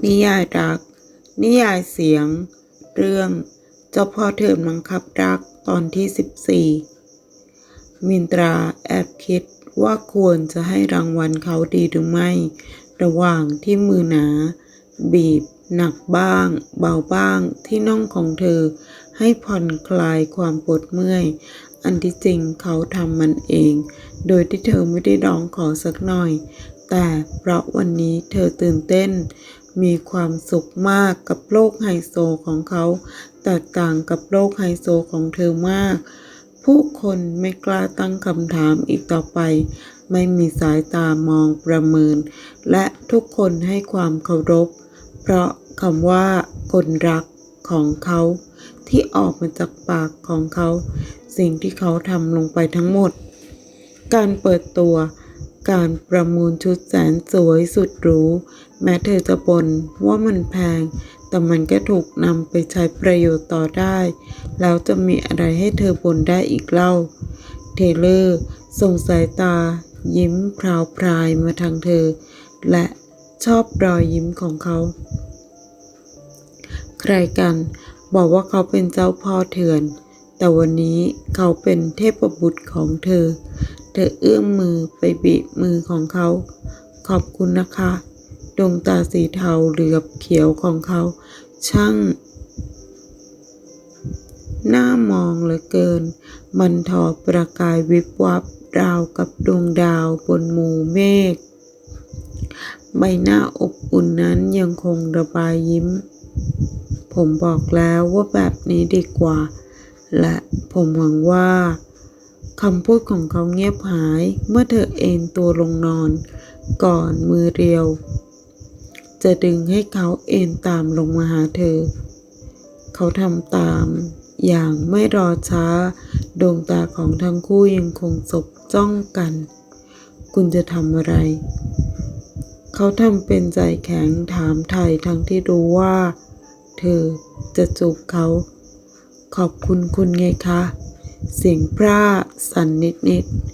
นิยายรัก นิยายเสียง เรื่อง เจ้าพ่อเถิดบังคับรักตอนที่ 14 มินตราแอบคิดว่าควรจะให้รางวัลเขาดีหรือไม่ ระหว่างที่มือหนา บีบ หนักบ้าง เบาบ้างที่น่องของเธอ ให้ผ่อนคลายความปวดเมื่อย อันที่จริงเขาทำมันเอง โดยที่เธอไม่ได้ร้องขอสักหน่อย แต่เพราะวันนี้เธอตื่นเต้น มีความสุขมากกับโลกไฮโซของเขาแตกต่างกับโลกไฮโซของเธอมาก ผู้คนไม่กล้าตั้งคำถามอีกต่อไป ไม่มีสายตามองประเมิน และทุกคนให้ความเคารพ เพราะคำว่าคนรักของเขาที่ออกมาจากปากของเขา สิ่งที่เขาทำลงไปทั้งหมด การเปิดตัว การประมูลชุดแสนสวยสุดหรู แม้เธอจะบ่นว่ามันแพง แต่มันก็ถูกนำไปใช้ประโยชน์ต่อได้ แล้วจะมีอะไรให้เธอบ่นได้อีกเล่า เทเลอร์ส่งสายตา ยิ้มพราวพรายมาทางเธอ และชอบรอยยิ้มของเขา ใครกัน บอกว่าเขาเป็นเจ้าพ่อเถื่อน แต่วันนี้เขาเป็นเทพบุตรของเธอ เธอเอื้อมมือไปบีบมือของเขา ขอบคุณนะคะ ดวงตาสีเทาเหลือบเขียวของเขา ช่างน่ามองเหลือเกิน มันทอประกายวิบวับราวกับดวงดาวบนหมู่เมฆ ใบหน้าอบอุ่นนั้นยังคงระบายยิ้ม ผมบอกแล้วว่าแบบนี้ดีกว่า และผมหวังว่าคำพูดของเขาเงียบหายเมื่อเธอเอนตัวลงนอน ก่อนมือเรียว จะดึงให้เขาเอนตามลงมาหาเธอ เขาทำตามอย่างไม่รอช้า ดวงตาของทั้งคู่ยังคงสบจ้องกัน คุณจะทำอะไร เขาทำเป็นใจแข็งถามไทยทั้งที่รู้ว่า เธอจะจูบเขา ขอบคุณคุณไงคะ เสียงพร่าสั่นนิดๆ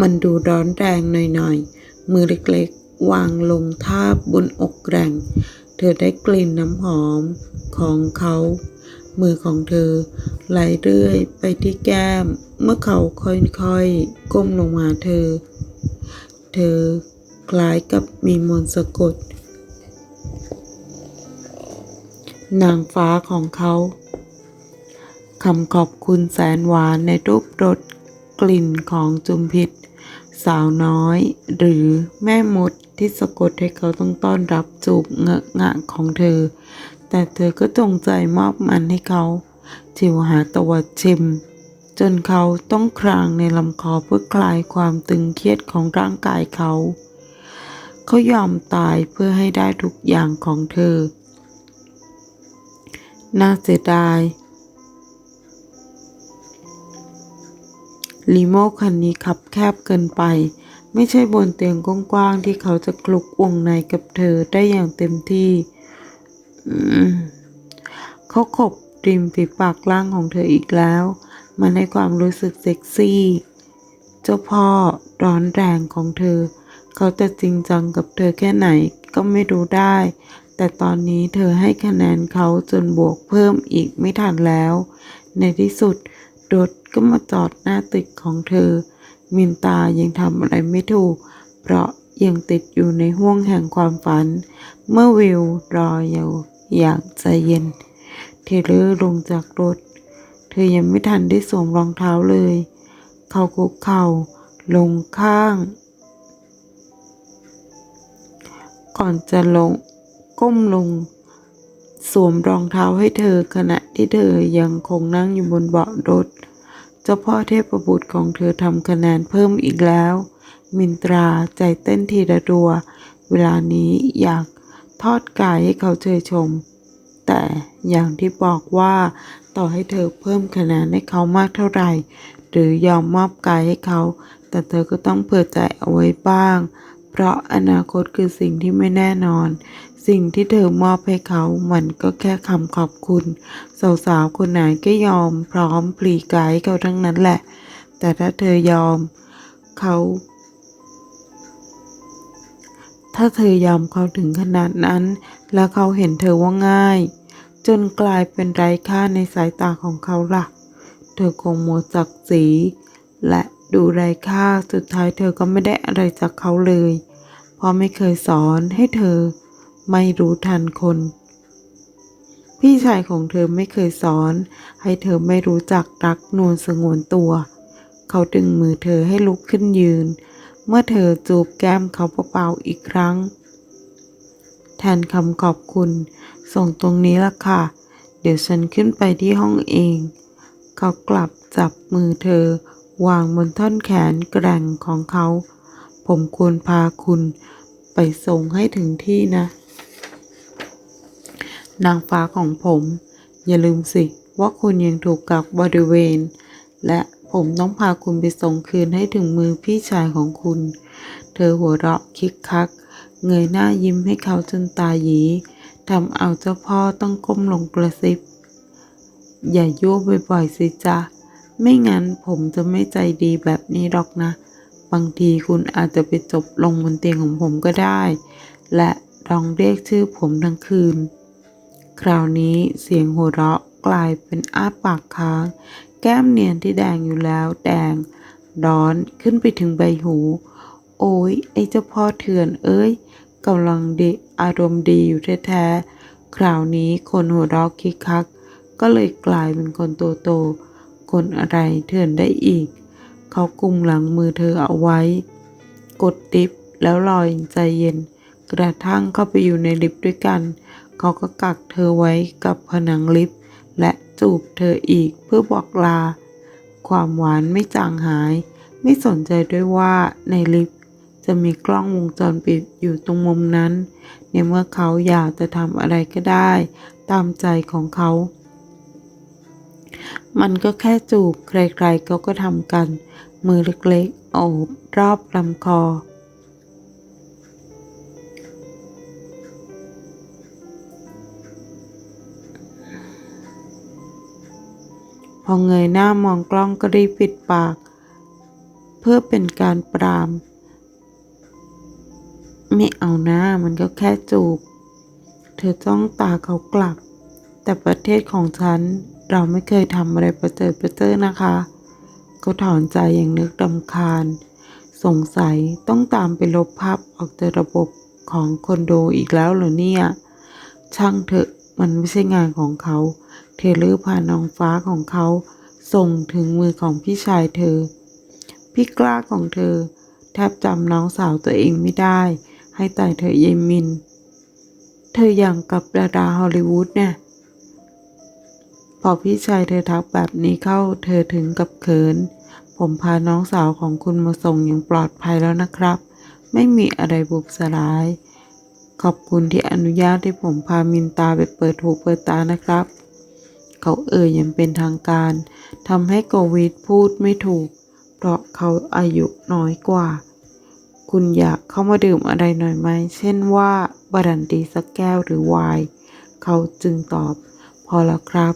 มันดูร้อนแรงหน่อยๆ มือเล็กๆ วางลงทาบบนอกแกร่ง เธอได้กลิ่นน้ำหอมของเขา มือของเธอไหลเรื่อยไปที่แก้ม เมื่อเขาค่อยๆ ก้มลงมาเธอ เธอ คล้ายกับมีมนต์สะกด นางฟ้าของเขาคำขอบคุณแสนหวานในรูปรสกลิ่นของจุมพิษสาวน้อย หรือแม่มดที่สะกดให้เขาต้องต้อนรับจูบเงอะงะของเธอ แต่เธอก็จงใจมอบมันให้เขาจิวหาตวัดชิม จนเขาต้องครางในลำคอเพื่อคลายความตึงเครียดของร่างกายเขา เขายอมตายเพื่อให้ได้ทุกอย่างของเธอ น่าเสียดายลีโม่คันนี้ขับแคบเกินไป ไม่ใช่บนเตียงกว้างๆที่เขาจะคลุกวงในกับเธอได้อย่างเต็มที่เขาขบริมฝีปากล่างของเธออีกแล้ว มันให้ความรู้สึกเซ็กซี่ เจ้าพ่อร้อนแรงของเธอ เขาจะจริงจังกับเธอแค่ไหนก็ไม่รู้ได้ แต่ตอนนี้เธอให้คะแนนเขาจนบวกเพิ่มอีกไม่ทันแล้ว ในที่สุดรถก็มาจอดหน้าตึกของเธอ มินตายังทำอะไรไม่ถูก เพราะยังติดอยู่ในห่วงแห่งความฝัน เมื่อวิวรออยู่อย่างใจเย็น เทเลอร์ลงจากรถ เธอยังไม่ทันได้สวมรองเท้าเลย เขาคุกเข่าลงข้าง ก่อนจะลงก้มลง สวมรองเท้าให้เธอขณะที่เธอยังคงนั่งอยู่บนเบาะรถ เจ้าพ่อเทพบุตรของเธอทำคะแนนเพิ่มอีกแล้ว มินตราใจเต้นทีละรัว เวลานี้อยากทอดกายให้เขาเชยชม แต่อย่างที่บอกว่าต่อให้เธอเพิ่มคะแนนให้เขามากเท่าไหร่ หรือยอมมอบกายให้เขา แต่เธอก็ต้องเผื่อใจเอาไว้บ้าง เพราะอนาคตคือสิ่งที่ไม่แน่นอน สิ่งที่เธอมอบให้เขามันก็แค่คำขอบคุณ สาวๆคนไหนก็ยอมพร้อมปลีกายเขาทั้งนั้นแหละ แต่ถ้าเธอยอมเขาถ้าเธอยอมเขาถึงขนาดนั้น แล้วเขาเห็นเธอว่าง่าย จนกลายเป็นไร้ค่าในสายตาของเขาล่ะ เธอคงหมดศักดิ์ศรีและ ดูไร้ค่าสุดท้ายเธอก็ไม่ได้อะไรจากเขาเลย เพราะไม่เคยสอนให้เธอไม่รู้ทันคน พี่ชายของเธอไม่เคยสอน ให้เธอไม่รู้จักรักนวลสงวนตัว เขาดึงมือเธอให้ลุกขึ้นยืน เมื่อเธอจูบแก้มเขาเบาๆอีกครั้ง แทนคำขอบคุณ ส่งตรงนี้ละค่ะ เดี๋ยวฉันขึ้นไปที่ห้องเอง เขากลับจับมือเธอ วางบนท่อนแขนแกร่งของเขา ผมควรพาคุณไปส่งให้ถึงที่นะ นางฟ้าของผม อย่าลืมสิว่าคุณยังถูกกักบริเวณ และผมต้องพาคุณไปส่งคืนให้ถึงมือพี่ชายของคุณ เธอหัวเราะคิกคัก เงยหน้ายิ้มให้เขาจนตาหยีทำเอาเจ้าพ่อต้องก้มลงกระซิบ อย่ายั่วบ่อยๆสิจ๊ะ ไม่งั้นผมจะไม่ใจดีแบบนี้หรอกนะ บางทีคุณอาจจะไปจบลงบนเตียงของผมก็ได้ และลองเรียกชื่อผมทั้งคืน คราวนี้เสียงหัวเราะกลายเป็นอ้าปากค้าง แก้มเนียนที่แดงอยู่แล้วแดง ร้อนขึ้นไปถึงใบหู โอ้ยไอ้เจ้าพ่อเถื่อนเอ้ยกำลังดีอารมณ์ดีอยู่แท้ๆ คราวนี้คนหัวเราะคิกคัก ก็เลยกลายเป็นคนโตโต ๆคนอะไรเถื่อนได้อีก เขากุมหลังมือเธอเอาไว้ กดลิฟต์แล้วรออย่างใจเย็น กระทั่งเข้าไปอยู่ในลิฟต์ด้วยกัน เขาก็กักเธอไว้กับผนังลิฟต์และจูบเธออีกเพื่อบอกลา ความหวานไม่จางหาย ไม่สนใจด้วยว่าในลิฟต์จะมีกล้องวงจรปิดอยู่ตรงมุมนั้น ในเมื่อเขาอยากจะทำอะไรก็ได้ ตามใจของเขา มันก็แค่จูบใครๆเขาก็ทำกัน มือเล็กๆโอบรอบลำคอ พอเงยหน้ามองกล้องก็รีบปิดปาก เพื่อเป็นการปราม ไม่เอาหน้ามันก็แค่จูบ เธอจ้องตาเขากลับ แต่ประเทศของฉัน เราไม่เคยทำอะไรประเจิดประเจิดนะคะเขาถอนใจอย่างนึกดำคาญ สงสัยต้องตามไปลบภาพออกจากระบบของคอนโดอีกแล้วเหรอเนี่ย ช่างเถอะมันไม่ใช่งานของเขาเทเลอร์พาน้องฟ้าของเขา ส่งถึงมือของพี่ชายเธอ พี่กล้าของเธอ แทบจำน้องสาวตัวเองไม่ได้ ให้ตายเธอเยมิน เธออย่างกับดาราฮอลลีวูดเนี่ย พอพี่ชายเธอทักแบบนี้เข้าเธอถึงกับเขิน ผมพาน้องสาวของคุณมาส่งอย่างปลอดภัยแล้วนะครับ ไม่มีอะไรบุบสลาย ขอบคุณที่อนุญาตให้ผมพามินตาไปเปิดหูเปิดตานะครับ เขาเอ่ยอย่างเป็นทางการทำให้โกวิดพูดไม่ถูก เพราะเขาอายุน้อยกว่า คุณอยากเข้ามาดื่มอะไรหน่อยไหม เช่นว่าบรันดีสักแก้วหรือไวน์เขาจึงตอบ พอแล้วครับ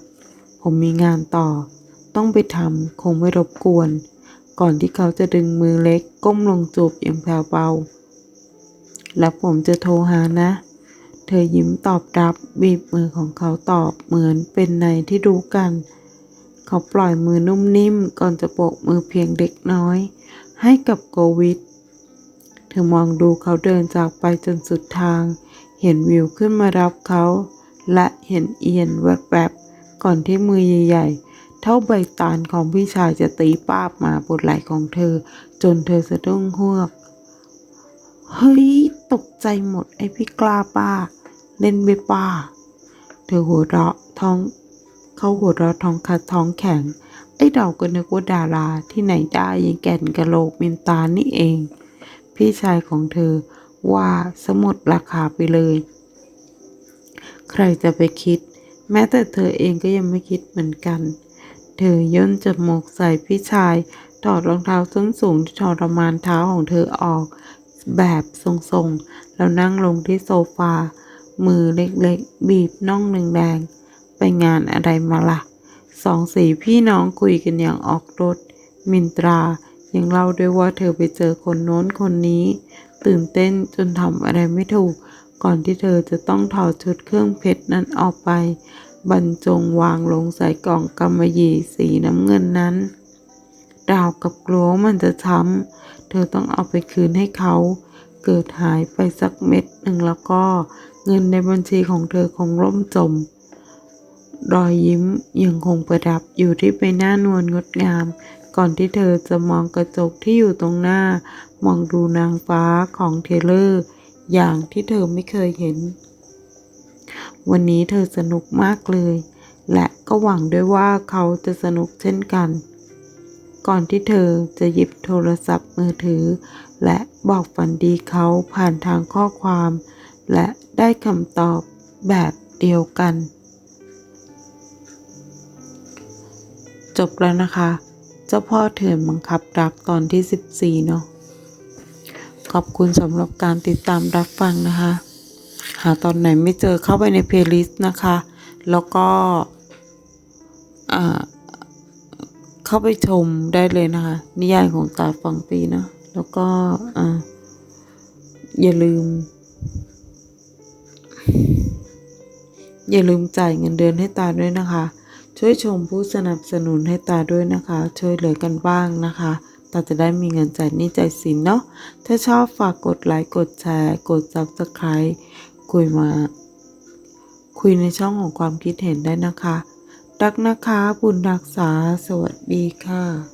ผมมีงานต่อ ต้องไปทำคงไม่รบกวน ก่อนที่เขาจะดึงมือเล็กก้มลงจูบอย่างแผ่วเบา แล้วผมจะโทรหานะ เธอยิ้มตอบรับบีบมือของเขาตอบเหมือนเป็นในที่รู้กัน เขาปล่อยมือนุ่มนิ่มก่อนจะโบกมือเพียงเด็กน้อย ให้กับโกวิดเธอมองดูเขาเดินจากไปจนสุดทาง เห็นวิวขึ้นมารับเขาและเห็นเอียนแวบๆ ก่อนที่มือใหญ่ๆ เท่าใบตาลของพี่ชายจะตีป้าบมาบนไหล่ของเธอ จนเธอสะดุ้งเฮือก เฮ้ย ตกใจหมดไอพี่กล้าป้า เล่นไปป้า เธอหัวเราะท้อง เขาหัวเราะท้องคัดท้องแข็ง ไอ้เราก็นึกว่าดาราที่ไหนได้ยังแก่นกะโหลกมินตานี่เอง พี่ชายของเธอว่าสมุดราคาไปเลย ใครจะไปคิด แม้แต่เธอเองก็ยังไม่คิดเหมือนกัน เธอย่นจมูกใส่พี่ชาย ถอดรองเท้าส้นสูงที่ทรมานเท้าของเธอออก แบบทรงๆ แล้วนั่งลงที่โซฟา มือเล็กๆ บีบน่องแดงๆ ไปงานอะไรมาล่ะ สองสีพี่น้องคุยกันอย่างออกรถ มินตรายังเล่าด้วยว่าเธอไปเจอคนโน้นคนนี้ ตื่นเต้นจนทำอะไรไม่ถูก ก่อนที่เธอจะต้องถอดชุดเครื่องเพชรนั้นออกไป บรรจงวางลงใส่กล่องกำมะหยี่สีน้ำเงินนั้น ดาวกับกลัวมันจะช้ำ เธอต้องเอาไปคืนให้เขา เกิดหายไปสักเม็ดหนึ่งแล้วก็เงินในบัญชีของเธอคงร่มจม รอยยิ้มยังคงประดับอยู่ที่ใบหน้านวลงดงาม ก่อนที่เธอจะมองกระจกที่อยู่ตรงหน้า มองดูนางฟ้าของเทเลอร์ อย่างที่เธอไม่เคยเห็น วันนี้เธอสนุกมากเลย และก็หวังด้วยว่าเขาจะสนุกเช่นกัน ก่อนที่เธอจะหยิบโทรศัพท์มือถือ และบอกฝันดีเขาผ่านทางข้อความ และได้คำตอบแบบเดียวกัน จบแล้วนะคะ เจ้าพ่อเถื่อนบังคับรักตอนที่ 14 เนาะ ขอบคุณสำหรับการติดตามรับฟังนะคะ หาตอนไหนไม่เจอเข้าไปในเพลย์ลิสต์นะคะ แล้วก็เข้าไปชมได้เลยนะคะ นิยายของตาฟังปีเนาะแล้วก็ออย่าลืม อย่าลืมจ่ายเงินเดือนให้ตาด้วยนะคะ ช่วยชมผู้สนับสนุนให้ตาด้วยนะคะ ช่วยเหลือกันบ้างนะคะ เราจะได้มีเงินจ่ายหนี้จ่ายสินเนาะ ถ้าชอบฝากกดไลค์ กดแชร์ กด subscribe คุยมา คุยในช่องของความคิดเห็นได้นะคะ รักนะคะบุญรักษา สวัสดีค่ะ